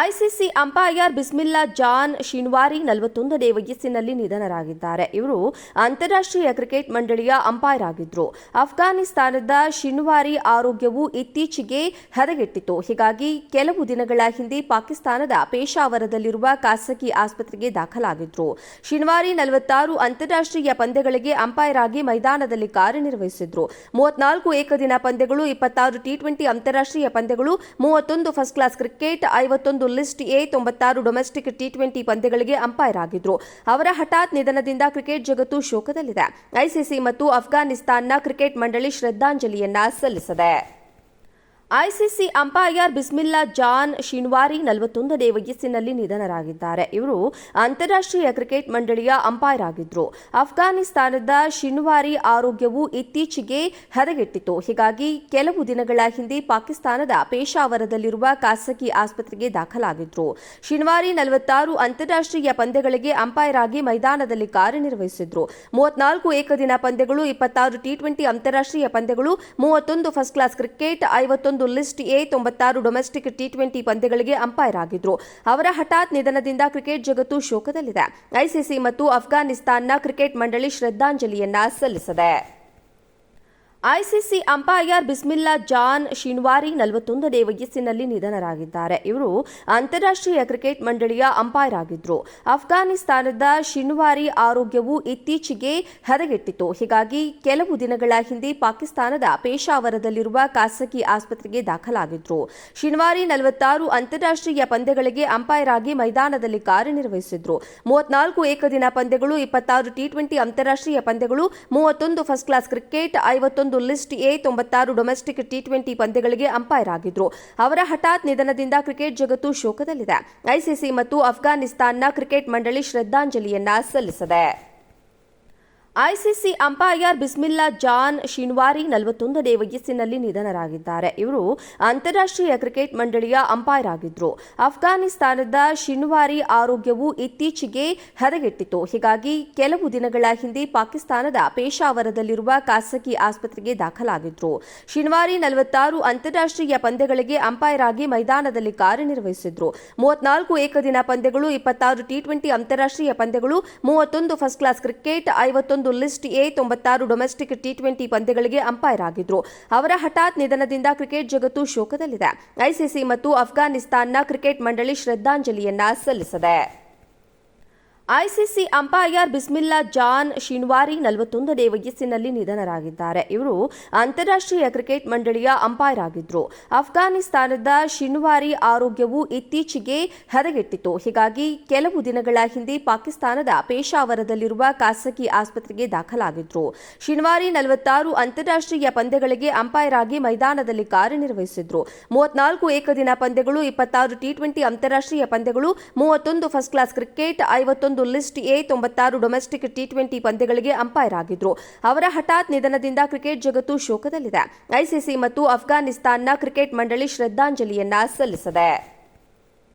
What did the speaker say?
ICC umpire Bismillah Jan Shinwari ನಲವತ್ತೊಂದನೇ ವಯಸ್ಸಿನಲ್ಲಿ ನಿಧನರಾಗಿದ್ದಾರೆ. ಇವರು ಅಂತಾರಾಷ್ಟ್ರೀಯ ಕ್ರಿಕೆಟ್ ಮಂಡಳಿಯ ಅಂಪೈರ್ ಆಗಿದ್ರು. ಅಫ್ಘಾನಿಸ್ತಾನದ ಶಿನ್ವಾರಿ ಆರೋಗ್ಯವು ಇತ್ತೀಚೆಗೆ ಹದಗೆಟ್ಟಿತ್ತು. ಹೀಗಾಗಿ ಕೆಲವು ದಿನಗಳ ಹಿಂದೆ ಪಾಕಿಸ್ತಾನದ ಪೇಶಾವರದಲ್ಲಿರುವ ಖಾಸಗಿ ಆಸ್ಪತ್ರೆಗೆ ದಾಖಲಾಗಿದ್ರು. ಶಿನ್ವಾರಿ ನಲವತ್ತಾರು ಅಂತಾರಾಷ್ಟ್ರೀಯ ಪಂದ್ಯಗಳಿಗೆ ಅಂಪೈರ್ ಆಗಿ ಮೈದಾನದಲ್ಲಿ ಕಾರ್ಯನಿರ್ವಹಿಸಿದ್ರು. ಮೂವತ್ನಾಲ್ಕು ಏಕದಿನ ಪಂದ್ಯಗಳು, ಇಪ್ಪತ್ತಾರು ಟಿ ಟ್ವೆಂಟಿ ಅಂತಾರಾಷ್ಟ್ರೀಯ ಪಂದ್ಯಗಳು, ಮೂವತ್ತೊಂದು ಫಸ್ಟ್ ಕ್ಲಾಸ್ ಕ್ರಿಕೆಟ್, ಐವತ್ತೊಂದು ಲಿಸ್ಟ್ ಎ ತೊಂಬತ್ತಾರು ಡೊಮೆಸ್ಟಿಕ್ ಟಿ ಟ್ವೆಂಟಿ ಪಂದ್ಯಗಳಿಗೆ ಅಂಪೈರ್ ಆಗಿದ್ರು. ಅವರ ಹಠಾತ್ ನಿಧನದಿಂದ ಕ್ರಿಕೆಟ್ ಜಗತ್ತು ಶೋಕದಲ್ಲಿದೆ. ಐಸಿಸಿ ಮತ್ತು ಅಫ್ಘಾನಿಸ್ತಾನ್ನ ಕ್ರಿಕೆಟ್ ಮಂಡಳಿ ಶ್ರದ್ಧಾಂಜಲಿಯನ್ನ ಸಲ್ಲಿಸಿದೆ. ಐಸಿಸಿ ಅಂಪೈರ್ ಬಿಸ್ಮಿಲ್ಲಾ ಜಾನ್ ಶಿನ್ವಾರಿ ನಲವತ್ತೊಂದನೇ ವಯಸ್ಸಿನಲ್ಲಿ ನಿಧನರಾಗಿದ್ದಾರೆ. ಇವರು ಅಂತಾರಾಷ್ಟ್ರೀಯ ಕ್ರಿಕೆಟ್ ಮಂಡಳಿಯ ಅಂಪೈರ್ ಆಗಿದ್ರು. ಅಫ್ಘಾನಿಸ್ತಾನದ ಶಿನ್ವಾರಿ ಆರೋಗ್ಯವು ಇತ್ತೀಚೆಗೆ ಹದಗೆಟ್ಟಿತು ಹೀಗಾಗಿ ಕೆಲವು ದಿನಗಳ ಹಿಂದೆ ಪಾಕಿಸ್ತಾನದ ಪೇಶಾವರದಲ್ಲಿರುವ ಖಾಸಗಿ ಆಸ್ಪತ್ರೆಗೆ ದಾಖಲಾಗಿದ್ರು. ಶಿನ್ವಾರಿ ನಲವತ್ತಾರು ಅಂತಾರಾಷ್ಟ್ರೀಯ ಪಂದ್ಯಗಳಿಗೆ ಅಂಪೈರ್ ಆಗಿ ಮೈದಾನದಲ್ಲಿ ಕಾರ್ಯನಿರ್ವಹಿಸಿದ್ರು. ಮೂವತ್ನಾಲ್ಕು ಏಕದಿನ ಪಂದ್ಯಗಳು, ಇಪ್ಪತ್ತಾರು ಟಿ ಟ್ವೆಂಟಿ ಅಂತಾರಾಷ್ಟ್ರೀಯ ಪಂದ್ಯಗಳು, ಮೂವತ್ತೊಂದು ಫಸ್ಟ್ ಕ್ಲಾಸ್ ಕ್ರಿಕೆಟ್, ಐವತ್ತೊಂದು ಲಿಸ್ಟ್ ಎ ತೊಂಬತ್ತಾರು ಡೊಮೆಸ್ಟಿಕ್ ಟಿ ಟ್ವೆಂಟಿ ಪಂದ್ಯಗಳಿಗೆ ಅಂಪೈರ್ ಆಗಿದ್ರು. ಅವರ ಹಠಾತ್ ನಿಧನದಿಂದ ಕ್ರಿಕೆಟ್ ಜಗತ್ತು ಶೋಕದಲ್ಲಿದೆ. ಐಸಿಸಿ ಮತ್ತು ಅಫ್ಘಾನಿಸ್ತಾನ್ನ ಕ್ರಿಕೆಟ್ ಮಂಡಳಿ ಶ್ರದ್ಧಾಂಜಲಿಯನ್ನ ಸಲ್ಲಿಸಿದೆ. ಐಸಿಸಿ ಅಂಪೈರ್ ಬಿಸ್ಮಿಲ್ಲಾ ಜಾನ್ ಶಿನ್ವಾರಿ ನಲವತ್ತೊಂದನೇ ವಯಸ್ಸಿನಲ್ಲಿ ನಿಧನರಾಗಿದ್ದಾರೆ. ಇವರು ಅಂತಾರಾಷ್ಟ್ರೀಯ ಕ್ರಿಕೆಟ್ ಮಂಡಳಿಯ ಅಂಪೈರ್ ಆಗಿದ್ರು. ಅಫ್ಘಾನಿಸ್ತಾನದ ಶಿನ್ವಾರಿ ಆರೋಗ್ಯವು ಇತ್ತೀಚೆಗೆ ಹದಗೆಟ್ಟಿತ್ತು. ಹೀಗಾಗಿ ಕೆಲವು ದಿನಗಳ ಹಿಂದೆ ಪಾಕಿಸ್ತಾನದ ಪೇಶಾವರದಲ್ಲಿರುವ ಖಾಸಗಿ ಆಸ್ಪತ್ರೆಗೆ ದಾಖಲಾಗಿದ್ರು. ಶಿನ್ವಾರಿ ನಲವತ್ತಾರು ಅಂತಾರಾಷ್ಟ್ರೀಯ ಪಂದ್ಯಗಳಿಗೆ ಅಂಪೈರ್ ಆಗಿ ಮೈದಾನದಲ್ಲಿ ಕಾರ್ಯನಿರ್ವಹಿಸಿದ್ರು. ಮೂವತ್ನಾಲ್ಕು ಏಕದಿನ ಪಂದ್ಯಗಳು, ಇಪ್ಪತ್ತಾರು ಟಿ ಟ್ವೆಂಟಿ ಅಂತಾರಾಷ್ಟ್ರೀಯ ಪಂದ್ಯಗಳು, ಮೂವತ್ತೊಂದು ಫಸ್ಟ್ ಕ್ಲಾಸ್ ಕ್ರಿಕೆಟ್ ಐವತ್ತೊಂದು ಲಿಸ್ಟ್ ಎ ತೊಂಬತ್ತಾರು ಡೊಮೆಸ್ಟಿಕ್ ಟಿ ಟ್ವೆಂಟಿ ಪಂದ್ಯಗಳಿಗೆ ಅಂಪೈರ್ ಆಗಿದ್ರು. ಅವರ ಹಠಾತ್ ನಿಧನದಿಂದ ಕ್ರಿಕೆಟ್ ಜಗತ್ತು ಶೋಕದಲ್ಲಿದೆ. ಐಸಿಸಿ ಮತ್ತು ಅಫ್ಘಾನಿಸ್ತಾನ್ನ ಕ್ರಿಕೆಟ್ ಮಂಡಳಿ ಶ್ರದ್ಧಾಂಜಲಿಯನ್ನ ಸಲ್ಲಿಸಿದೆ. ಐಸಿಸಿ ಅಂಪೈರ್ ಬಿಸ್ಮಿಲ್ಲಾ ಜಾನ್ ಶಿನ್ವಾರಿ ನಲವತ್ತೊಂದನೇ ವಯಸ್ಸಿನಲ್ಲಿ ನಿಧನರಾಗಿದ್ದಾರೆ. ಇವರು ಅಂತಾರಾಷ್ಟ್ರೀಯ ಕ್ರಿಕೆಟ್ ಮಂಡಳಿಯ ಅಂಪೈರ್ ಆಗಿದ್ರು. ಅಫ್ಘಾನಿಸ್ತಾನದ ಶಿನ್ವಾರಿ ಆರೋಗ್ಯವು ಇತ್ತೀಚೆಗೆ ಹದಗೆಟ್ಟಿತ್ತು. ಹೀಗಾಗಿ ಕೆಲವು ದಿನಗಳ ಹಿಂದೆ ಪಾಕಿಸ್ತಾನದ ಪೇಶಾವರದಲ್ಲಿರುವ ಖಾಸಗಿ ಆಸ್ಪತ್ರೆಗೆ ದಾಖಲಾಗಿದ್ರು. ಶಿನ್ವಾರಿ ನಲವತ್ತಾರು ಅಂತಾರಾಷ್ಟ್ರೀಯ ಪಂದ್ಯಗಳಿಗೆ ಅಂಪೈರ್ ಆಗಿ ಮೈದಾನದಲ್ಲಿ ಕಾರ್ಯನಿರ್ವಹಿಸಿದ್ರು. ಮೂವತ್ನಾಲ್ಕು ಏಕದಿನ ಪಂದ್ಯಗಳು, ಇಪ್ಪತ್ತಾರು ಟಿ ಟ್ವೆಂಟಿ ಅಂತಾರಾಷ್ಟ್ರೀಯ ಪಂದ್ಯಗಳು, ಮೂವತ್ತೊಂದು ಫಸ್ಟ್ ಕ್ಲಾಸ್ ಕ್ರಿಕೆಟ್, ಐವತ್ತೊಂದು ಲಿಸ್ಟ್ ಎ ತೊಂಬತ್ತಾರು ಡೊಮೆಸ್ಟಿಕ್ ಟಿ ಟ್ವೆಂಟಿ ಪಂದ್ಯಗಳಿಗೆ ಅಂಪೈರ್ ಆಗಿದ್ರು. ಅವರ ಹಠಾತ್ ನಿಧನದಿಂದ ಕ್ರಿಕೆಟ್ ಜಗತ್ತು ಶೋಕದಲ್ಲಿದೆ. ಐಸಿಸಿ ಮತ್ತು ಅಫ್ಘಾನಿಸ್ತಾನ್ನ ಕ್ರಿಕೆಟ್ ಮಂಡಳಿ ಶ್ರದ್ಧಾಂಜಲಿಯನ್ನ ಸಲ್ಲಿಸಿದೆ. ಐಸಿಸಿ ಅಂಪೈರ್ ಬಿಸ್ಮಿಲ್ಲಾ ಜಾನ್ ಶಿನ್ವಾರಿ ನಲವತ್ತೊಂದನೇ ವಯಸ್ಸಿನಲ್ಲಿ ನಿಧನರಾಗಿದ್ದಾರೆ. ಇವರು ಅಂತಾರಾಷ್ಟ್ರೀಯ ಕ್ರಿಕೆಟ್ ಮಂಡಳಿಯ ಅಂಪೈರ್ ಆಗಿದ್ರು. ಅಫ್ಘಾನಿಸ್ತಾನದ ಶಿನ್ವಾರಿ ಆರೋಗ್ಯವು ಇತ್ತೀಚೆಗೆ ಹದಗೆಟ್ಟಿತು ಹೀಗಾಗಿ ಕೆಲವು ದಿನಗಳ ಹಿಂದೆ ಪಾಕಿಸ್ತಾನದ ಪೇಶಾವರದಲ್ಲಿರುವ ಖಾಸಗಿ ಆಸ್ಪತ್ರೆಗೆ ದಾಖಲಾಗಿದ್ರು. ಶಿನ್ವಾರಿ ನಲವತ್ತಾರು ಅಂತಾರಾಷ್ಟ್ರೀಯ ಪಂದ್ಯಗಳಿಗೆ ಅಂಪೈರ್ ಆಗಿ ಮೈದಾನದಲ್ಲಿ ಕಾರ್ಯನಿರ್ವಹಿಸಿದ್ರು. ಮೂವತ್ನಾಲ್ಕು ಏಕದಿನ ಪಂದ್ಯಗಳು, ಇಪ್ಪತ್ತಾರು ಟಿ ಟ್ವೆಂಟಿ ಅಂತಾರಾಷ್ಟ್ರೀಯ ಪಂದ್ಯಗಳು, ಮೂವತ್ತೊಂದು ಫಸ್ಟ್ ಕ್ಲಾಸ್ ಕ್ರಿಕೆಟ್, ಐವತ್ತೊಂದು ಲಿಸ್ಟ್ ಎ ತೊಂಬತ್ತಾರು ಡೊಮೆಸ್ಟಿಕ್ ಟಿ ಟ್ವೆಂಟಿ ಪಂದ್ಯಗಳಿಗೆ ಅಂಪೈರ್ ಆಗಿದ್ರು. ಅವರ ಹಠಾತ್ ನಿಧನದಿಂದ ಕ್ರಿಕೆಟ್ ಜಗತ್ತು ಶೋಕದಲ್ಲಿದೆ. ಐಸಿಸಿ ಮತ್ತು ಅಫ್ಘಾನಿಸ್ತಾನ್ನ ಕ್ರಿಕೆಟ್ ಮಂಡಳಿ ಶ್ರದ್ಧಾಂಜಲಿಯನ್ನ ಸಲ್ಲಿಸಿದೆ.